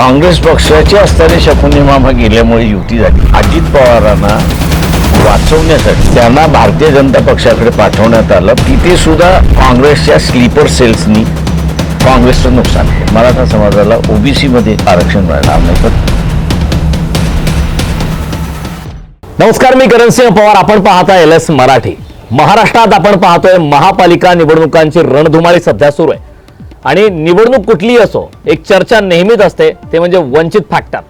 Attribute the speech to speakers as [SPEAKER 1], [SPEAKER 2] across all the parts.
[SPEAKER 1] काँग्रेस पक्षाचे असताना शकुनी मामा गेल्यामुळे युती झाली. अजित पवारांना वाचवण्यासाठी त्यांना भारतीय जनता पक्षाकडे पाठवण्यात आलं. तिथे सुद्धा काँग्रेसच्या स्लीपर सेल्सनी काँग्रेसचं नुकसान केलं. मराठा समाजाला ओबीसी मध्ये आरक्षण मिळणार नाही. पण
[SPEAKER 2] नमस्कार मी करणसिंह पवार. आपण पाहता एल एस मराठी. महाराष्ट्रात आपण पाहतोय महापालिका निवडणुकांची रणधुमाळी सध्या सुरू आहे. आणि निवडणूक कुठलीही असो एक चर्चा नेहमीच असते ते म्हणजे वंचित फॅक्टर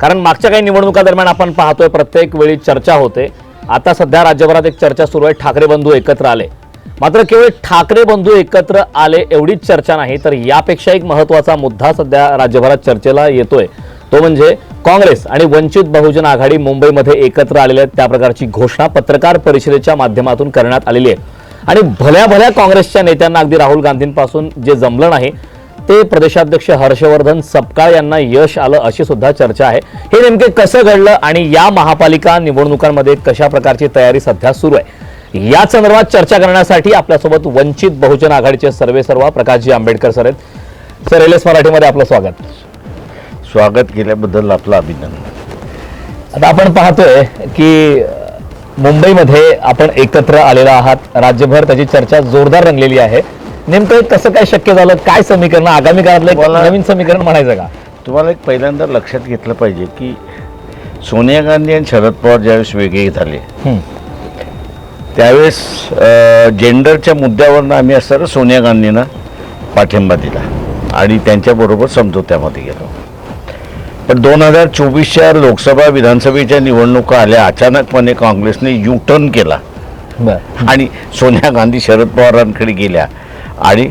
[SPEAKER 2] कारण मागच्या काही निवडणुका दरम्यान आपण पाहतोय प्रत्येक वेळी चर्चा होते. आता सध्या राज्यभरात एक चर्चा सुरू आहे ठाकरे बंधू एकत्र आले. मात्र केवळ ठाकरे बंधू एकत्र आले एवढीच चर्चा नाही तर यापेक्षा एक महत्त्वाचा मुद्दा सध्या राज्यभरात चर्चेला येतोय. तो म्हणजे काँग्रेस आणि वंचित बहुजन आघाडी मुंबईमध्ये एकत्र आलेले आहेत. त्या प्रकारची घोषणा पत्रकार परिषदेच्या माध्यमातून करण्यात आलेली आहे. आणि भल्या भल्या काँग्रेसच्या नेत्यांना अगदी राहुल गांधींपासून जे जमलं नाही ते प्रदेशाध्यक्ष हर्षवर्धन सपकाळ यांना यश आलं अशी सुद्धा चर्चा आहे. हे नेमके कसं घडलं आणि या महापालिका निवडणुकांमध्ये कशा प्रकारची तयारी सध्या सुरू आहे? या संदर्भात चर्चा करण्यासाठी आपल्यासोबत वंचित बहुजन आघाडीचे सर्वे सर्व प्रकाशजी आंबेडकर सर आहेत. सर एल एस मराठीमध्ये आपलं स्वागत.
[SPEAKER 1] स्वागत केल्याबद्दल आपलं अभिनंदन.
[SPEAKER 2] आता आपण पाहतोय की मुंबईमध्ये आपण एकत्र आलेलो आहात. राज्यभर त्याची चर्चा जोरदार रंगलेली आहे. नेमकं कसं काय शक्य झालं? काय समीकरण? आगामी काळातलं एक नवीन समीकरण म्हणायचं का?
[SPEAKER 1] तुम्हाला एक पहिल्यांदा लक्षात घेतलं पाहिजे की सोनिया गांधी आणि शरद पवार ज्यावेळेस वेगळे झाले. त्यावेळेस अ, जेंडरच्या मुद्द्यावरनं आम्ही असताना सोनिया गांधींना पाठिंबा दिला आणि त्यांच्याबरोबर समझोत्यामध्ये गेलो. पण दोन हजार चोवीसच्या लोकसभा विधानसभेच्या निवडणुका आल्या अचानकपणे काँग्रेसने यू टर्न केला आणि सोनिया गांधी शरद पवारांकडे गेल्या. आणि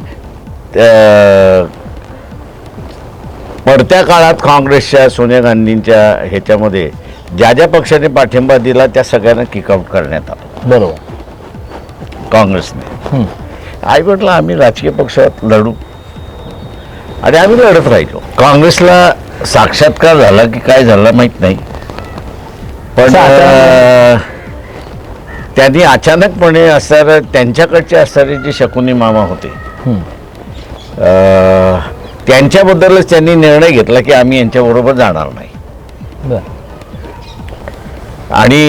[SPEAKER 1] पडत्या काळात काँग्रेसच्या सोनिया गांधींच्या ह्याच्यामध्ये ज्या ज्या पक्षाने पाठिंबा दिला त्या सगळ्यांना किकआउट करण्यात आलं.
[SPEAKER 2] बरोबर.
[SPEAKER 1] काँग्रेसने. आई म्हटलं आम्ही राजकीय पक्षात लढू. आणि आम्ही लढत राहिलो. काँग्रेसला साक्षात्कार झाला की काय झाला माहीत नाही. पण त्यांनी अचानकपणे असणारं त्यांच्याकडचे असणारे जे शकुनी मामा होते. त्यांच्याबद्दलच त्यांनी निर्णय घेतला की आम्ही यांच्याबरोबर जाणार नाही. आणि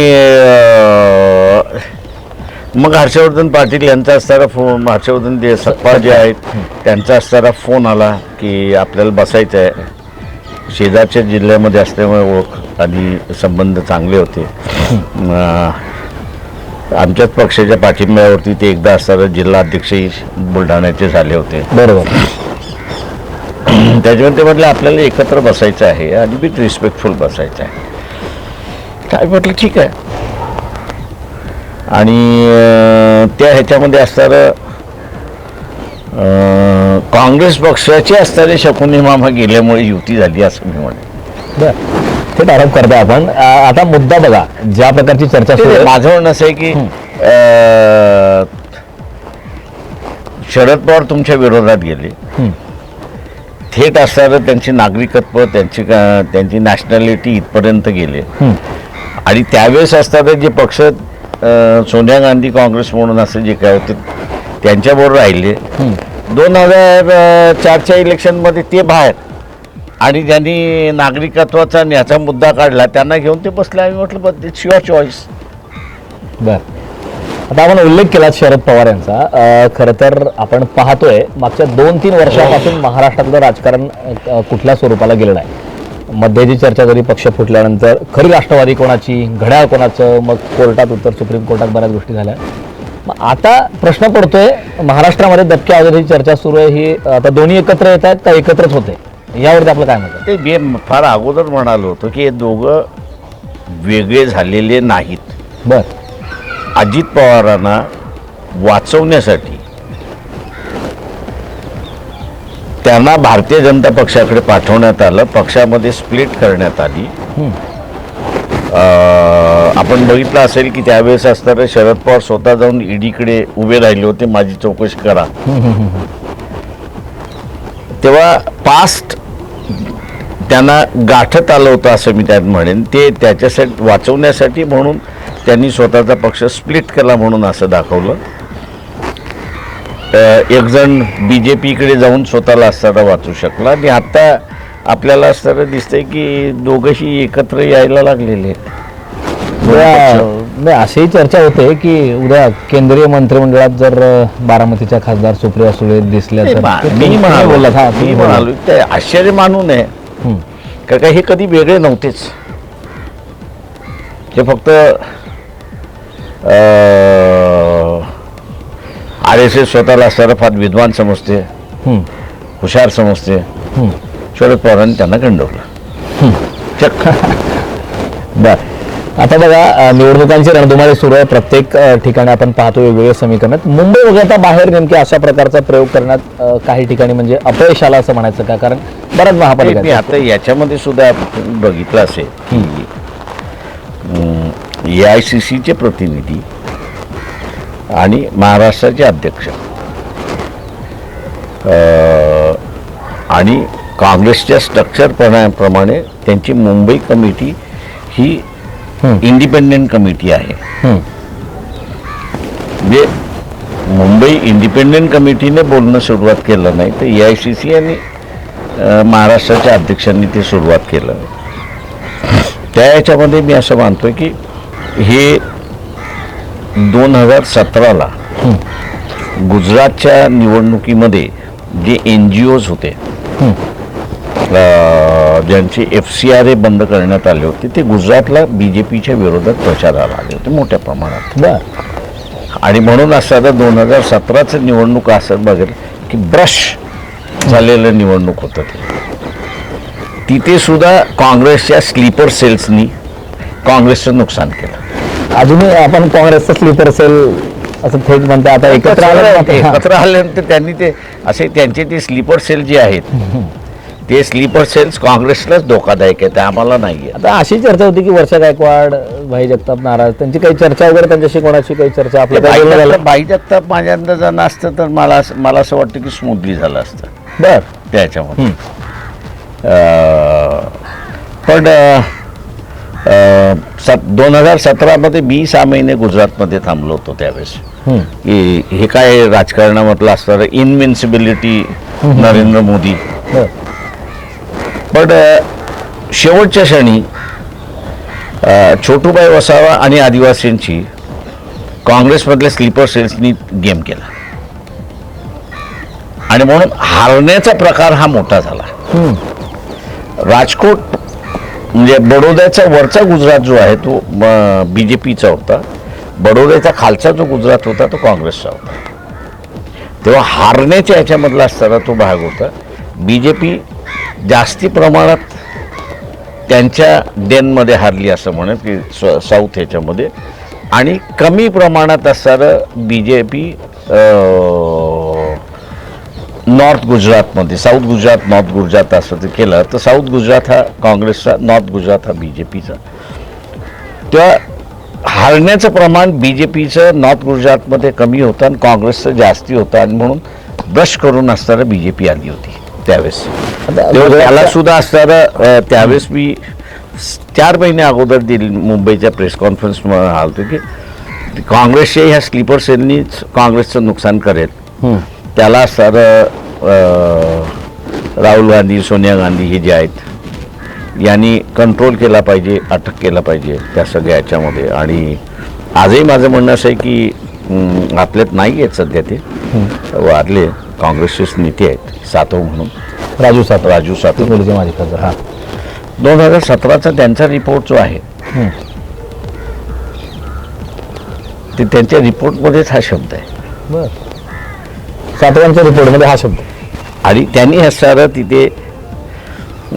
[SPEAKER 1] मग हर्षवर्धन पाटील यांचा असणारा फोन हर्षवर्धन जे सप्पा जे आहेत त्यांचा असणारा फोन आला की आपल्याला बसायचं आहे शेजारच्या जिल्ह्यामध्ये असल्यामुळे ओळख आणि संबंध चांगले होते. आमच्याच पक्षाच्या पाठिंब्यावरती ते एकदा असणारा जिल्हा अध्यक्षही बुलढाण्याचे झाले होते.
[SPEAKER 2] बरोबर.
[SPEAKER 1] त्याच्यामध्ये ते म्हटलं आपल्याला एकत्र बसायचं आहे आणि विथ रिस्पेक्टफुल बसायचं आहे. काय म्हटलं ठीक आहे. आणि त्या ह्याच्यामध्ये असणारं काँग्रेस पक्षाचे असणारे शकुनी मामा गेल्यामुळे युती झाली असं मी म्हणेन.
[SPEAKER 2] बर. ते आरोप करता आपण. आ, आता मुद्दा बघा ज्या प्रकारची चर्चा सुरू
[SPEAKER 1] ते
[SPEAKER 2] आहे.
[SPEAKER 1] माझं म्हणणं असं आहे की अं, शरद पवार तुमच्या विरोधात गेले. थेट असणारं त्यांची नागरिकत्व त्यांची का- त्यांची नॅशनॅलिटी इथपर्यंत गेले. आणि त्यावेळेस असताना जे पक्ष अं, सोनिया गांधी काँग्रेस म्हणून असं जे काय होते त्यांच्याबरोबर राहिले. दोन हजार चारच्या इलेक्शनमध्ये ते बाहेर. आणि ज्यांनी नागरिकत्वाचा आणि ह्याचा मुद्दा काढला. त्यांना घेऊन ते बसले. आम्ही म्हटलं बस इट्स युअर चॉईस
[SPEAKER 2] बर. आता आपण उल्लेख केला शरद पवार यांचा. खरं तर आपण पाहतोय मागच्या दोन तीन वर्षापासून महाराष्ट्रातलं राजकारण कुठल्या स्वरूपाला गेलं नाही. मध्येची चर्चा झाली पक्ष फुटल्यानंतर खरी राष्ट्रवादी कोणाची घड्याळ कोणाचं मग कोर्टात उत्तर सुप्रीम कोर्टात बऱ्याच गोष्टी झाल्या. मग आता प्रश्न पडतोय महाराष्ट्रामध्ये दबक्या आघाडीची चर्चा सुरू आहे ही आता दोन्ही एकत्र येत आहेत का एकत्रच होते. यावरती आपलं काय मत आहे?
[SPEAKER 1] ते मी फार अगोदर म्हणालो होतो की हे दोघं वेगळे झालेले नाहीत.
[SPEAKER 2] बर.
[SPEAKER 1] अजित पवारांना वाचवण्यासाठी त्यांना भारतीय जनता पक्षाकडे पाठवण्यात आलं पक्षामध्ये स्प्लिट करण्यात आली. आपण बघितलं असेल की त्यावेळेस असताना शरद पवार स्वतः जाऊन ईडीकडे उभे राहिले होते. माझी चौकशी करा. तेव्हा पास्ट त्यांना गाठत आलं होतं असं मी त्यात म्हणेन. ते त्याच्यासाठी वाचवण्यासाठी म्हणून त्यांनी स्वतःचा पक्ष स्प्लिट केला म्हणून असं दाखवलं. एकजण एक जण बी जे पीकडे जाऊन स्वतःला असताना वाचू शकला. आणि आता आपल्याला असताना दिसतंय की दोघंही एकत्र यायला लागलेले आहेत.
[SPEAKER 2] उद्या- नाही अशीही चर्चा होते की उद्या केंद्रीय मंत्रिमंडळात जर अ, बारामतीच्या खासदार सुप्रिया सुळे दिसल्या तर
[SPEAKER 1] मा-
[SPEAKER 2] ते
[SPEAKER 1] मी
[SPEAKER 2] तुम्ही
[SPEAKER 1] म्हणालो
[SPEAKER 2] बोललात, हा,
[SPEAKER 1] मी
[SPEAKER 2] तुम्ही बोललात.
[SPEAKER 1] म्हणालो ते आश्चर्य मानू नये
[SPEAKER 2] हं.
[SPEAKER 1] का काय हे कधी वेगळे नव्हतेच हे फक्त आर एस एस स्वतःला फार विद्वान समजते
[SPEAKER 2] हं.
[SPEAKER 1] हुशार समजते
[SPEAKER 2] हं.
[SPEAKER 1] शरद पवारांनी त्यांना गंडवलं. चक्क.
[SPEAKER 2] बर. आता बघा निवडणुकांची रणधुमाळी सुरू आहे. प्रत्येक ठिकाणी आपण पाहतो वेगवेगळे समीकरणात मुंबई वगळता बाहेर नेमके अशा प्रकारचा प्रयोग करण्यात काही ठिकाणी म्हणजे अपयश आला असं म्हणायचं का? कारण बऱ्याच महापालिका
[SPEAKER 1] आता याच्यामध्ये सुद्धा बघितलं असेल की ए आय सी सीचे प्रतिनिधी आणि महाराष्ट्राचे अध्यक्ष आणि काँग्रेसच्या स्ट्रक्चर प्रमाणे त्यांची मुंबई कमिटी ही. इंडिपेंडेंट कमिटी आहे
[SPEAKER 2] हं.
[SPEAKER 1] म्हणजे मुंबई इंडिपेंडेंट कमिटीने बोलणं सुरुवात केलं नाही तर ए आय सी सी आणि महाराष्ट्राच्या अध्यक्षांनी ते सुरुवात केलं त्या याच्यामध्ये मी असं मानतोय की हे दोन हजार सतराला गुजरातच्या निवडणुकीमध्ये जे एन जी ओज होते ज्यांचे एफ सी आर ए बंद करण्यात आले होते ते गुजरातला बी जे पीच्या विरोधात प्रचाराला आले होते मोठ्या प्रमाणात. आणि म्हणून असताना दोन हजार सतराचं निवडणूक असं बघेल की ब्रश झालेलं निवडणूक होतं ते. तिथे सुद्धा काँग्रेसच्या स्लीपर सेल्सनी काँग्रेसचं नुकसान केलं.
[SPEAKER 2] अजूनही आपण काँग्रेसचं स्लीपर सेल असं थेट म्हणतो आता एकत्र आलं
[SPEAKER 1] एकत्र आल्यानंतर त्यांनी ते असे त्यांचे ते स्लीपर सेल जे आहेत ते स्लीपर सेल्स काँग्रेसलाच धोकादायक आहेत आम्हाला नाही आहे
[SPEAKER 2] आता अशी चर्चा होती की वर्षा गायकवाड भाई जगताप नाराज. त्यांची काही चर्चा वगैरे त्यांच्याशी कोणाची काही चर्चा आपलं काही बोलणं झालं
[SPEAKER 1] बाई जगताप माझ्या अंदाजानं असतं तर मला मला असं वाटतं की स्मूथली झालं असतं.
[SPEAKER 2] बर.
[SPEAKER 1] त्याच्यामध्ये पण दोन हजार सतरामध्ये मी सहा महिने गुजरातमध्ये थांबलो होतो त्यावेळेस. की हे काय राजकारणामधलं असणारं इनविन्सिबिलिटी नरेंद्र मोदी. पण शेवटच्या क्षणी छोटूबाई वसावा आणि आदिवासींची काँग्रेसमधल्या स्लीपर सेल्सनी गेम केला. आणि म्हणून हारण्याचा प्रकार हा मोठा झाला. राजकोट म्हणजे बडोद्याचा वरचा गुजरात जो आहे तो बी जे पीचा होता. बडोद्याचा खालचा जो गुजरात होता तो काँग्रेसचा होता. तेव्हा हारण्याच्या ह्याच्यामधला असताना तो भाग होता. बी जे पी जास्ती प्रमाणात त्यांच्या डेनमध्ये हारली असं म्हणत की स- साऊथ ह्याच्यामध्ये. आणि कमी प्रमाणात असणारं बी जे पी नॉर्थ गुजरातमध्ये साऊथ गुजरात नॉर्थ गुजरात असं ते केलं. तर साऊथ गुजरात हा काँग्रेसचा नॉर्थ गुजरात हा बी जे पीचा तेव्हा हारण्याचं प्रमाण बी जे पीचं नॉर्थ गुजरातमध्ये कमी होतं आणि काँग्रेसचं जास्ती होतं आणि म्हणून ब्रश करून असणारं बी जे पी आली होती. त्यावेळेस. त्याला सुद्धा असणारं त्यावेळेस मी चार महिने अगोदर दिली मुंबईच्या प्रेस कॉन्फरन्स आलतो की काँग्रेसच्या ह्या स्लीपर सेलनीच काँग्रेसचं नुकसान करेल. त्याला असणारं राहुल गांधी सोनिया गांधी हे जे आहेत यांनी कंट्रोल केला पाहिजे अटक केला पाहिजे त्या सगळ्या याच्यामध्ये. आणि आजही माझं म्हणणं असं आहे की आपल्यात नाही आहेत सध्या ते. वारले. काँग्रेसचेच नेते आहेत सातव म्हणून.
[SPEAKER 2] राजू सातव.
[SPEAKER 1] राजू सातव.
[SPEAKER 2] चिखलीचे माजी खासदार हा.
[SPEAKER 1] दोन हजार सतराचा त्यांचा रिपोर्ट जो आहे. ते त्यांच्या रिपोर्टमध्येच हा शब्द आहे.
[SPEAKER 2] बर. सातवांच्या रिपोर्टमध्ये हा शब्द
[SPEAKER 1] आणि त्यांनी असणारं तिथे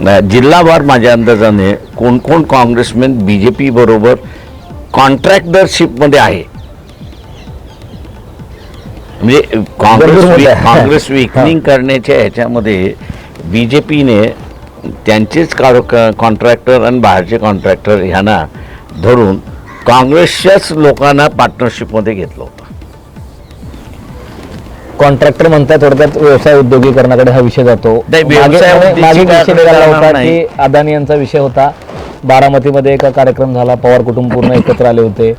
[SPEAKER 1] अ, जिल्हावार माझ्या अंदाजाने कोण कोण काँग्रेसमॅन बी जे पी बरोबर कॉन्ट्रॅक्टरशिपमध्ये आहे. म्हणजे काँग्रेस. काँग्रेस विकनिंग करण्याच्या ह्याच्यामध्ये बी जे पीने त्यांचेच कॉन्ट्रॅक्टर आणि बाहेरचे कॉन्ट्रॅक्टर ह्यांना धरून काँग्रेसच्याच लोकांना पार्टनरशिपमध्ये घेतलं होतं.
[SPEAKER 2] कॉन्ट्रॅक्टर म्हणतात थोडक्यात व्यवसाय उद्योगीकरणाकडे हा विषय जातो. मागे अदानी यांचा विषय होता. बारामतीमध्ये एका कार्यक्रम झाला पवार कुटुंब पूर्ण एकत्र आले होते.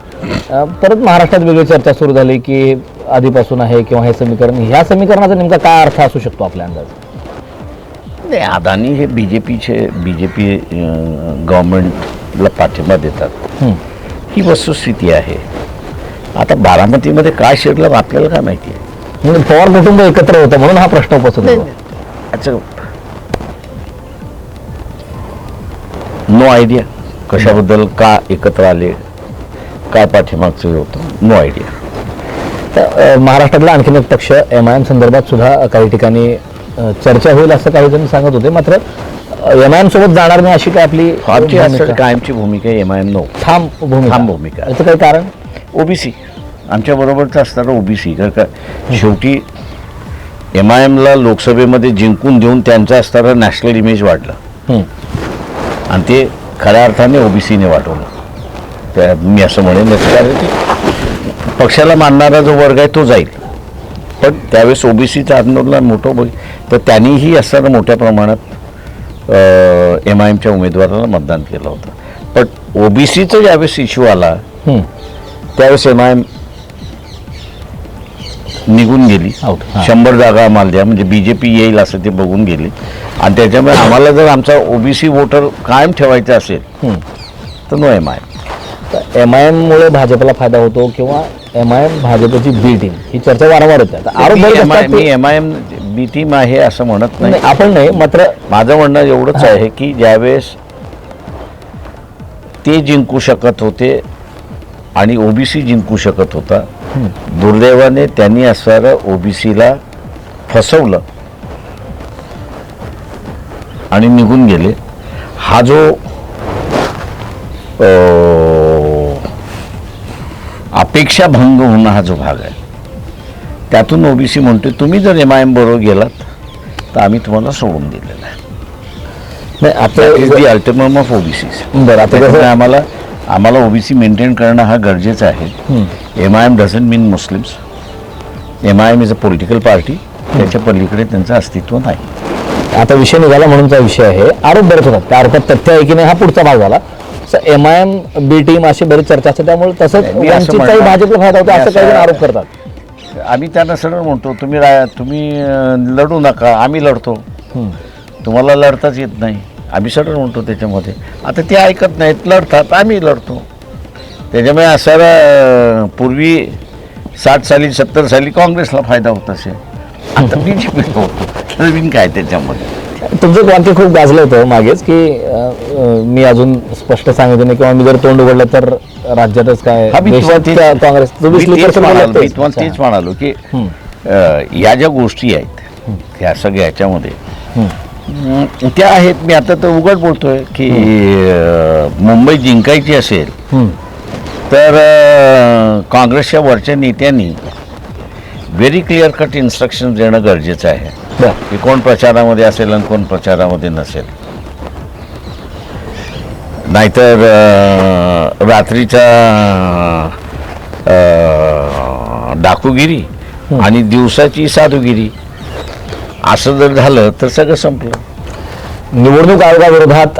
[SPEAKER 2] परत महाराष्ट्रात वेगळी चर्चा सुरू झाली की आधीपासून आहे किंवा हे समीकरण ह्या समीकरणाचा नेमका काय अर्थ असू शकतो आपल्या अंदाज
[SPEAKER 1] नाही अदानी हे बी जे पीचे बी जे पी गव्हर्नमेंटला पाठिंबा देतात.
[SPEAKER 2] हं.
[SPEAKER 1] वस्तुस्थिती आहे. आता बारामतीमध्ये काय शिरलं आपल्याला काय माहिती? आहे
[SPEAKER 2] म्हणजे पवार कुटुंब एकत्र होतं म्हणून हा प्रश्न उपस्थित होतो.
[SPEAKER 1] अच्छा. नो आयडिया कशाबद्दल का एकत्र आले काय पाठीमागचं होतं? नो आयडिया
[SPEAKER 2] तर, महाराष्ट्रातला आणखीन एक पक्ष एम आय एम संदर्भात सुद्धा काही ठिकाणी चर्चा होईल असं काही जण सांगत होते. मात्र एम आय एम सोबत जाणार नाही अशी काय आपली भूमिका?
[SPEAKER 1] कायमची भूमिका एम आय एम नो
[SPEAKER 2] ठाम भूमिका.
[SPEAKER 1] ठाम भूमिका.
[SPEAKER 2] याचं काही कारण?
[SPEAKER 1] ओबीसी आमच्या बरोबरचं असणारं ओबीसी कारण का शेवटी एम आय एमला लोकसभेमध्ये जिंकून देऊन त्यांचं असणारं नॅशनल इमेज वाढलं. आणि ते खऱ्या अर्थाने ओबीसीने वाढवलं त्या मी असं म्हणेन कारण पक्षाला मानणारा जो वर्ग आहे तो जाईल पण त्यावेळेस ओबीसीचं आंदोलन मोठं बघ तर त्यांनीही असताना मोठ्या प्रमाणात एम आय एमच्या उमेदवाराला मतदान केलं होतं पण ओबीसीचं ज्यावेळेस इश्यू आला. त्यावेळेस एम आय एम निघून गेली. शंभर जागा आम्हाला द्या म्हणजे बीजेपी येईल असं ते बघून गेले आणि त्याच्यामुळे आम्हाला जर आमचा ओबीसी वोटर कायम ठेवायचा असेल. तर नो एम आय
[SPEAKER 2] तर एम आय एम मुळे भाजपला फायदा होतो किंवा एम आय एम भाजपची बी टीम ही चर्चा वारंवार होते. आरोप
[SPEAKER 1] मी M I M B team आहे असं म्हणत नाही.
[SPEAKER 2] आपण नाही मात्र
[SPEAKER 1] माझं म्हणणं एवढंच आहे की ज्यावेळेस ते जिंकू शकत होते आणि ओबीसी जिंकू शकत होता दुर्दैवाने त्यांनी असणारं ओबीसीला फसवलं आणि निघून गेले. हा जो अपेक्षा भंग होणं हा जो भाग आहे. त्यातून ओबीसी म्हणतोय तुम्ही जर एम आय एम बरोबर गेलात तर आम्ही तुम्हाला सोडून दिलेलं आहे.
[SPEAKER 2] नाही आता
[SPEAKER 1] दी अल्टिमम ऑफ ओबीसी
[SPEAKER 2] बरं आता कसं?
[SPEAKER 1] आम्हाला आम्हाला ओबीसी मेंटेन करणं हा गरजेचं आहे. M I M doesn't mean Muslims M I M is a political party त्याच्या पलीकडे त्यांचं अस्तित्व नाही.
[SPEAKER 2] आता विषय निघाला म्हणूनचा विषय आहे. आरोप बरेच होतात त्या आरोपात तथ्य आहे की नाही हा पुढचा भाग झाला. M I M B team अशी बरीच चर्चा असते. त्यामुळे तसंच
[SPEAKER 1] मी असं
[SPEAKER 2] वंचितचाही
[SPEAKER 1] म्हणणार-
[SPEAKER 2] भाजपला फायदा होतो
[SPEAKER 1] मी
[SPEAKER 2] असं काही जण आरोप करतात.
[SPEAKER 1] आम्ही त्यांना सरळ म्हणतो तुम्ही रा तुम्ही अं, लढू नका आम्ही लढतो. तुम्हाला लढताच येत नाही. आम्ही सरळ म्हणतो त्याच्यामध्ये. आता ते ऐकत नाहीत लढतात आम्ही लढतो. त्याच्यामुळे असं पूर्वी साठ साली सत्तर साली काँग्रेसला फायदा होत असेल. आता बी जे पीला होतो. नवीन काय त्याच्यामध्ये?
[SPEAKER 2] तुमचं वाक्य खूप गाजलं होतं मागेच की मी अजून स्पष्ट सांगितलं नाही किंवा मी जर तोंड उघडलं तर राज्यातच काय काँग्रेस
[SPEAKER 1] तेच म्हणालो. तुम्हाला तेच की या ज्या गोष्टी आहेत ह्या सगळ्या ह्याच्यामध्ये त्या आहेत मी आता तर उघड बोलतोय की मुंबई जिंकायची असेल. तर काँग्रेसच्या वरच्या नेत्यांनी व्हेरी क्लिअर कट इन्स्ट्रक्शन देणं गरजेचं आहे. की कोण प्रचारामध्ये असेल आणि कोण प्रचारामध्ये नसेल. नाहीतर अं, रात्रीचा अं, डाकूगिरी आणि दिवसाची साधुगिरी असं जर झालं तर सगळं संपलं.
[SPEAKER 2] निवडणूक आयोगाविरोधात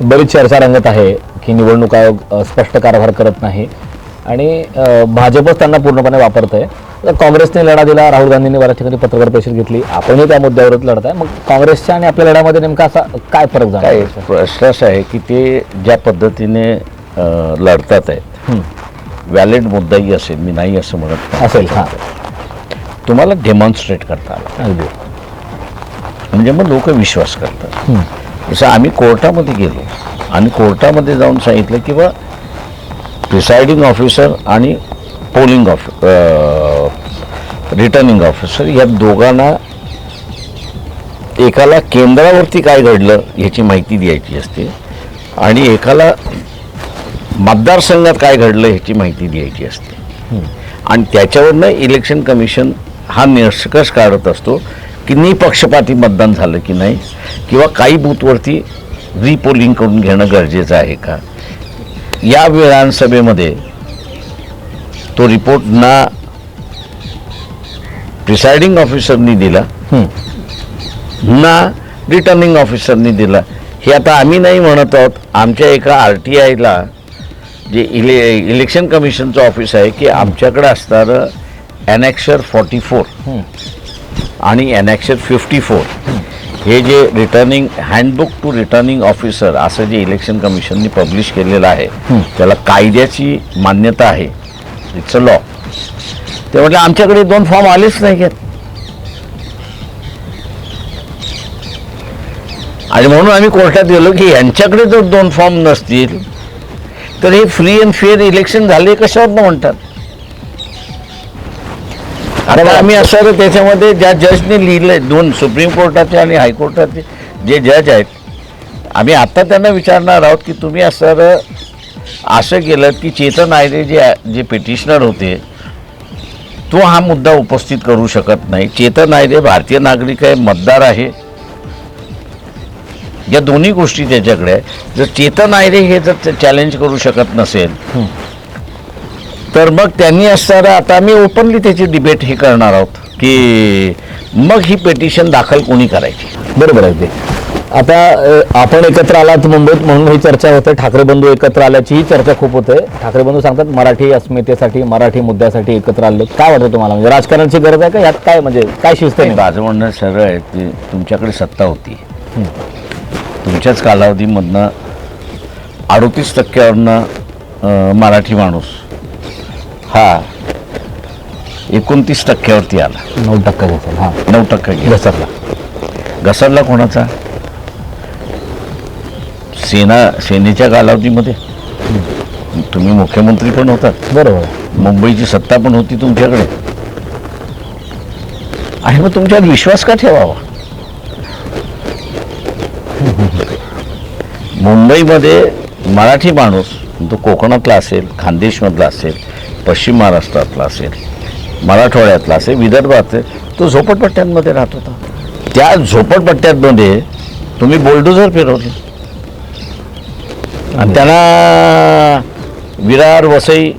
[SPEAKER 2] बरीच चर्चा रंगत आहे की निवडणूक आयोग स्पष्ट कारभार करत नाही. आणि भाजपच त्यांना पूर्णपणे वापरत आहे काँग्रेसने लढा दिला राहुल गांधींनी बऱ्याच ठिकाणी पत्रकार परिषद घेतली आपणही त्या मुद्द्यावरच लढत आहे मग काँग्रेसच्या आणि आपल्या लढ्यामध्ये नेमका असा काय फरक झाला
[SPEAKER 1] काय प्रश्न असा आहे की ते ज्या पद्धतीने लढतात आहेत. व्हॅलिड मुद्दाही असेल मी नाही असं म्हणत.
[SPEAKER 2] असेल हां
[SPEAKER 1] तुम्हाला डेमॉन्स्ट्रेट करता आलं
[SPEAKER 2] अगदी
[SPEAKER 1] म्हणजे मग लोक विश्वास करतात. जसं आम्ही कोर्टामध्ये गेलो आणि कोर्टामध्ये जाऊन सांगितलं की बा प्रिसाइडिंग ऑफिसर आणि पोलिंग ऑफ रिटर्निंग ऑफिसर या दोघांना एकाला केंद्रावरती काय घडलं ह्याची माहिती द्यायची असते आणि एकाला मतदारसंघात काय घडलं ह्याची माहिती द्यायची असते. आणि त्याच्यावरनं इलेक्शन कमिशन हा निष्कर्ष काढत असतो की निपक्षपाती मतदान झालं की नाही किंवा काही बूथवरती रिपोलिंग करून घेणं गरजेचं आहे का. या विधानसभेमध्ये तो रिपोर्ट ना प्रिसाइडिंग ऑफिसरनी दिला. ना रिटर्निंग ऑफिसरनी दिला. हे आता आम्ही नाही म्हणत आहोत. आमच्या एका आर टी आयला जे इले इलेक्शन कमिशनचं ऑफिस आहे की आमच्याकडे असणारं ॲनॅक्शर फॉर्टी फोर. आणि ॲनॅक्शर फिफ्टी फोर हे जे returning handbook to returning officer असं जे इलेक्शन कमिशननी पब्लिश केलेलं आहे त्याला कायद्याची मान्यता आहे. इट्स अ लॉ ते म्हटलं आमच्याकडे दोन फॉर्म आलेच नाही घेत आणि म्हणून आम्ही कोर्टात गेलो की यांच्याकडे जर दोन फॉर्म नसतील तर हे फ्री अँड फेअर इलेक्शन झाले कशावर म्हणतात. आता आम्ही असं त्याच्यामध्ये ज्या जजने लिहिलंय दोन सुप्रीम कोर्टाचे आणि हायकोर्टाचे जे जज आहेत आम्ही आता त्यांना विचारणार आहोत की तुम्ही असं असं केलं की चेतन आयरे जे जे पिटिशनर होते तो हा मुद्दा उपस्थित करू शकत नाही. चेतन आयरे भारतीय नागरिक आहे मतदार आहे. या दोन्ही गोष्टी त्याच्याकडे आहे जर चेतन आयरे हे जर चॅलेंज करू शकत नसेल तर मग त्यांनी असणारं आता आम्ही ओपनली त्याची डिबेट हे करणार आहोत की मग ही पेटिशन दाखल कोणी करायची?
[SPEAKER 2] बरोबर आहे ते. आता आपण एकत्र आलात मुंबईत म्हणून ही चर्चा होते. ठाकरे बंधू एकत्र आल्याची ही चर्चा खूप होते. ठाकरे बंधू सांगतात मराठी अस्मितेसाठी मराठी मुद्द्यासाठी एकत्र आले काय वाटतं तुम्हाला? म्हणजे राजकारणाची गरज आहे का? यात काय म्हणजे काय शिस्त आहे?
[SPEAKER 1] माझं म्हणणं सरळ आहे की तुमच्याकडे सत्ता होती. तुमच्याच कालावधीमधनं अडोतीस टक्क्यावरनं मराठी माणूस हा एकोणतीस टक्क्यावरती आला.
[SPEAKER 2] नऊ टक्का हां.
[SPEAKER 1] नऊ टक्का
[SPEAKER 2] घसरला.
[SPEAKER 1] घसरला कोणाचा? सेना सेनेच्या कालावधीमध्ये. तुम्ही मुख्यमंत्री पण होतात.
[SPEAKER 2] बरोबर.
[SPEAKER 1] मुंबईची सत्ता पण होती तुमच्याकडे. आणि मग तुमच्यावर विश्वास का ठेवावा? मुंबईमध्ये मराठी माणूस तो कोकणातला असेल खानदेशमधला असेल पश्चिम महाराष्ट्रातला असेल मराठवाड्यातला असेल विदर्भात तो झोपडपट्ट्यांमध्ये राहत होता. त्या झोपडपट्ट्यांमध्ये तुम्ही बोलडोझर फिरवले. आणि त्यांना विरार वसई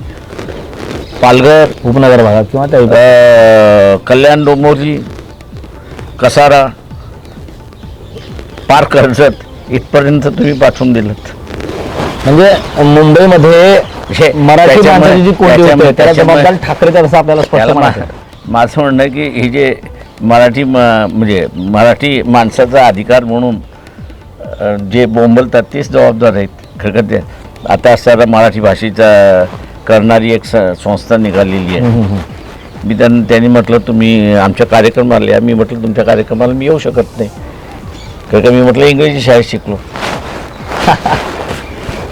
[SPEAKER 1] पालघर
[SPEAKER 2] उपनगर भागात किंवा त्या
[SPEAKER 1] कल्याण डोंबिवली कसारा पार कर्जत इथपर्यंत तुम्ही पाठवून दिलं
[SPEAKER 2] म्हणजे मुंबईमध्ये मराठी माणसाची जी कोंडी होते त्याला जबाबदार
[SPEAKER 1] त्याच्यामुळे-
[SPEAKER 2] ठाकरेच असं आपल्याला स्पष्ट
[SPEAKER 1] माझं म्हणणं आहे की हे जे मराठी म्हणजे मराठी माणसाचा अधिकार म्हणून जे बोंबलतात तेच जबाबदार आहेत. खरं ते आता असताना मराठी भाषेचा करणारी एक स- संस्था निघालेली आहे. मी त्यांना त्यांनी म्हटलं तुम्ही आमच्या कार्यक्रमाला या मी म्हटलं तुमच्या कार्यक्रमाला मी येऊ शकत नाही. कारण का मी म्हटलं इंग्रजी शाळेत शिकलो.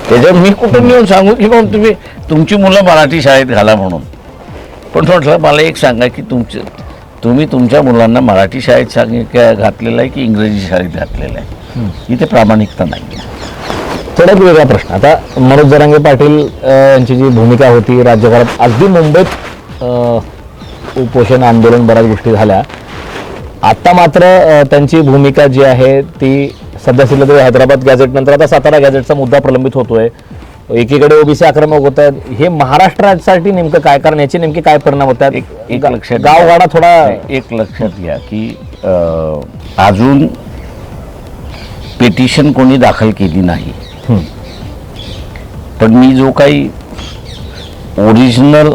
[SPEAKER 1] त्याच्यावर मी कुठून येऊन सांगू की मग तुम्ही तुमची मुलं मराठी शाळेत घाला म्हणून. पण म्हटलं मला एक सांगा की तुमचे तुम्ही तुमच्या मुलांना मराठी शाळेत सांग घातलेलं आहे की इंग्रजी शाळेत घातलेलं आहे? इथे प्रामाणिकता नाही आहे
[SPEAKER 2] थोडा एक वेगळा प्रश्न. आता मनोज जरांगे पाटील यांची जी भूमिका होती राज्यभरात अगदी मुंबईत उपोषण आंदोलन बऱ्याच गोष्टी झाल्या. आता मात्र त्यांची भूमिका जी आहे ती सध्या तरी हैदराबाद गॅझेट नंतर आता सातारा गॅझेटचा मुद्दा प्रलंबित होतोय. एकीकडे ओबीसी आक्रमक होत आहेत. हे महाराष्ट्रासाठी नेमकं काय कारण याचे नेमके काय परिणाम होत
[SPEAKER 1] एक एक लक्षात घ्या.
[SPEAKER 2] गावगाडा थोडा
[SPEAKER 1] एक लक्षात घ्या की अजून पिटिशन कोणी दाखल केली नाही. पण मी जो काही ओरिजिनल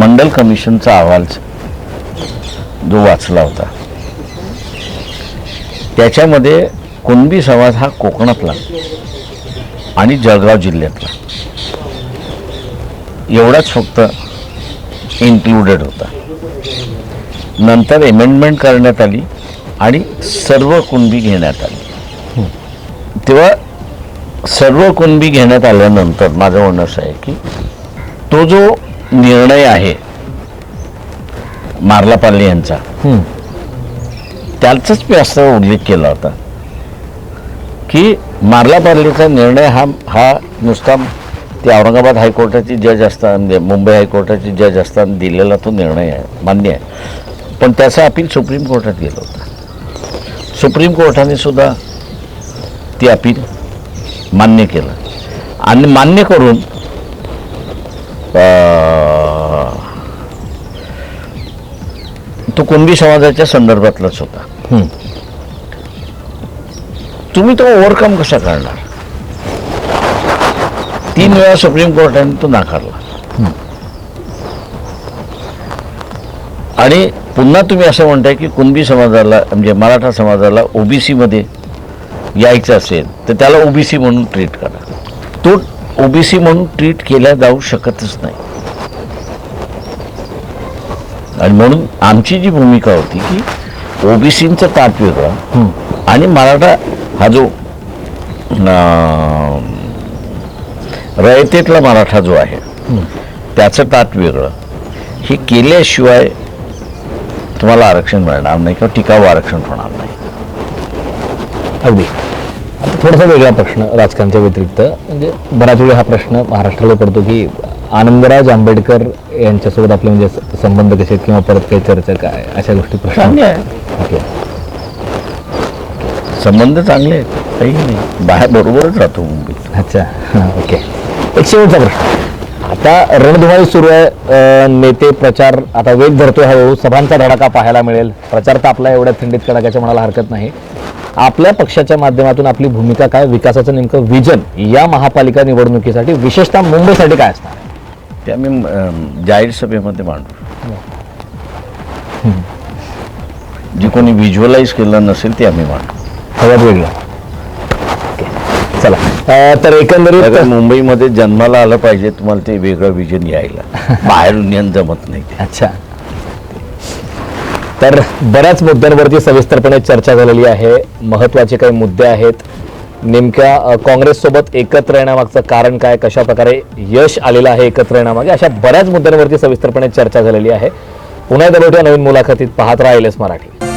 [SPEAKER 1] मंडल कमिशनचा अहवाल जो वाचला होता त्याच्यामध्ये कुणबी समाज हा कोकणातला आणि जळगाव जिल्ह्यातला. एवढाच फक्त इन्क्लुडेड होता. नंतर एमेंडमेंट करण्यात आली. आणि सर्व कुणबी घेण्यात आली. तेव्हा सर्व कुणबी घेण्यात आल्यानंतर माझं म्हणणं असं आहे की तो जो निर्णय आहे मारला पाल्ले यांचा. त्याचाच मी असा उल्लेख केला होता की मारला पार्लेचा निर्णय हा हा नुसता ते औरंगाबाद हायकोर्टाचे जज असताना मुंबई हायकोर्टाचे जज असताना दिलेला तो निर्णय आहे मान्य आहे. पण त्याचा अपील सुप्रीम कोर्टात गेलं होतं. सुप्रीम कोर्टाने सुद्धा ती अपील मान्य केलं. आणि मान्य करून तो कुणबी समाजाच्या संदर्भातलाच होता.
[SPEAKER 2] हं.
[SPEAKER 1] तुम्ही तो ओव्हरकम कसा करणार? तीन वेळा सुप्रीम कोर्टाने तो नाकारला. आणि पुन्हा तुम्ही असं म्हणताय की कुणबी समाजाला म्हणजे मराठा समाजाला ओबीसीमध्ये यायचं असेल तर त्याला ओबीसी म्हणून ट्रीट करा. तो ओबीसी म्हणून ट्रीट केला जाऊ शकतच नाही. आणि म्हणून आमची जी भूमिका होती की ओबीसीचं ताट वेगळं आणि मराठा हा जो रयतेतला मराठा जो आहे त्याचं ताट वेगळं. हे केल्याशिवाय तुम्हाला आरक्षण मिळणार नाही किंवा टिकाऊ आरक्षण होणार नाही.
[SPEAKER 2] अगदी. आता थोडासा वेगळा प्रश्न राजकारणाच्या व्यतिरिक्त म्हणजे बऱ्याच वेळा हा प्रश्न महाराष्ट्राला पडतो की आनंदराज आंबेडकर यांच्यासोबत आपले म्हणजे संबंध कसे आहेत किंवा परत काही चर्चा काय अशा गोष्टी प्रश्न. ओके.
[SPEAKER 1] संबंध चांगले आहेत काही नाही. बाहेर बरोबरच राहतो मुंबईत.
[SPEAKER 2] अच्छा. हां ओके. एक शेवटचा प्रश्न. आता रणधुमाळी सुरू आहे. नेते प्रचार आता वेग धरतोय हळूहळू. सभांचा धडाका पाहायला मिळेल. प्रचार तर आपला एवढ्या थंडीत कडाक्याच्या म्हणायला हरकत नाही. आपल्या पक्षाच्या माध्यमातून आपली भूमिका काय? विकासाचं नेमकं विजन या महापालिका निवडणुकीसाठी विशेषतः मुंबईसाठी काय असणार?
[SPEAKER 1] ते आम्ही जाहीर सभेमध्ये मांडू. जी कोणी व्हिज्युअलाइज केलं नसेल ते आम्ही मांडू.
[SPEAKER 2] सगळ्यात वेगळं. चला. तर एकंदरीत
[SPEAKER 1] मुंबईमध्ये जन्माला आलं पाहिजे तुम्हाला ते वेगळं विजन यायला. बाहेरून येणं जमत नाही.
[SPEAKER 2] अच्छा. तर बऱ्याच मुद्द्यांवरती सविस्तरपणे चर्चा झालेली आहे. महत्त्वाचे काही मुद्दे आहेत. नेमक्या काँग्रेससोबत एकत्र येण्यामागचं कारण काय? कशा प्रकारे यश आलेलं आहे एकत्र येण्यामागे? अशा बऱ्याच मुद्द्यांवरती सविस्तरपणे चर्चा झालेली आहे. पुन्हा एकदा भेटूया नवीन मुलाखतीत. पाहत राहिलेच मराठी.